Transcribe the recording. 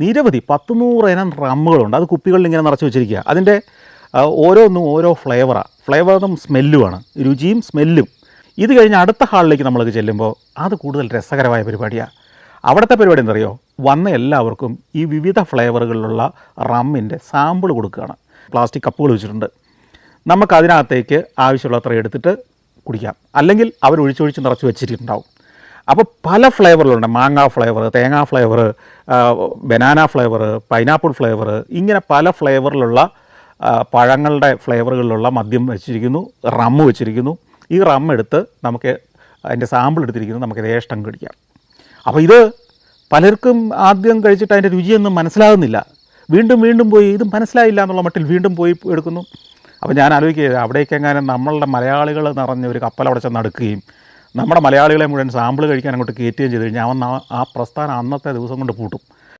നിരവധി പത്തുനൂറ് ഇനം റമ്മുകളുണ്ട്. അത് കുപ്പികളിൽ ഇങ്ങനെ നിറച്ച് വെച്ചിരിക്കുക. അതിന്റെ ഓരോന്നും ഓരോ ഫ്ലേവറാണ് ഫ്ലേവറും സ്മെല്ലുമാണ്. രുചിയും സ്മെല്ലും. ഇത് കഴിഞ്ഞ് അടുത്ത ഹാളിലേക്ക് നമ്മൾ ചെല്ലുമ്പോൾ അത് കൂടുതൽ രസകരമായ പരിപാടിയാണ് അവിടുത്തെ പരിപാടി എന്തറിയോ? വന്ന എല്ലാവർക്കും ഈ വിവിധ ഫ്ലേവറുകളിലുള്ള റമ്മിന്റെ സാമ്പിൾ കൊടുക്കുകയാണ്. പ്ലാസ്റ്റിക് കപ്പുകൾ വെച്ചിട്ടുണ്ട്. നമുക്ക് അതിനകത്തേക്ക് ആവശ്യമുള്ളത്ര എടുത്തിട്ട് കുടിക്കാം. അല്ലെങ്കിൽ അവർ ഒഴിച്ചൊഴിച്ച് നിറച്ച് വെച്ചിട്ടുണ്ടാവും. അപ്പോൾ പല ഫ്ലേവറുകളുണ്ട് മാങ്ങ ഫ്ലേവർ തേങ്ങ flavour banana flavour pineapple flavour ഇങ്ങനെ പല ഫ്ലേവറിലുള്ള പഴങ്ങളുടെ ഫ്ലേവറുകളിലുള്ള മദ്യം വെച്ചിരിക്കുന്നു റമ്മ് വെച്ചിരിക്കുന്നു. ഈ റം എടുത്ത് നമുക്ക് അതിന്റെ സാമ്പിൾ എടുത്തിരിക്കുന്നു നമുക്ക് യഥേഷ്ടം കടിക്കാം. അപ്പോൾ ഇത് പലർക്കും ആദ്യം കഴിച്ചിട്ട് അതിന്റെ രുചിയൊന്നും മനസ്സിലാകുന്നില്ല. വീണ്ടും വീണ്ടും പോയി ഇത് മനസ്സിലായില്ല എന്നുള്ള മട്ടിൽ വീണ്ടും പോയി എടുക്കുന്നു. അപ്പോൾ ഞാൻ ആലോചിക്കുക അവിടേക്ക് എങ്ങാനും നമ്മളുടെ മലയാളികൾ നിറഞ്ഞ ഒരു കപ്പൽ അവിടെ ചെന്ന് അടുക്കുകയും നമ്മുടെ മലയാളികളെ മുഴുവൻ സാമ്പിൾ കഴിക്കാൻ അങ്ങോട്ട് കയറ്റുകയും ചെയ്ത് കഴിഞ്ഞാൽ അവൻ ആ- പ്രസ്ഥാനം അന്നത്തെ ദിവസം കൊണ്ട് പൂട്ടും.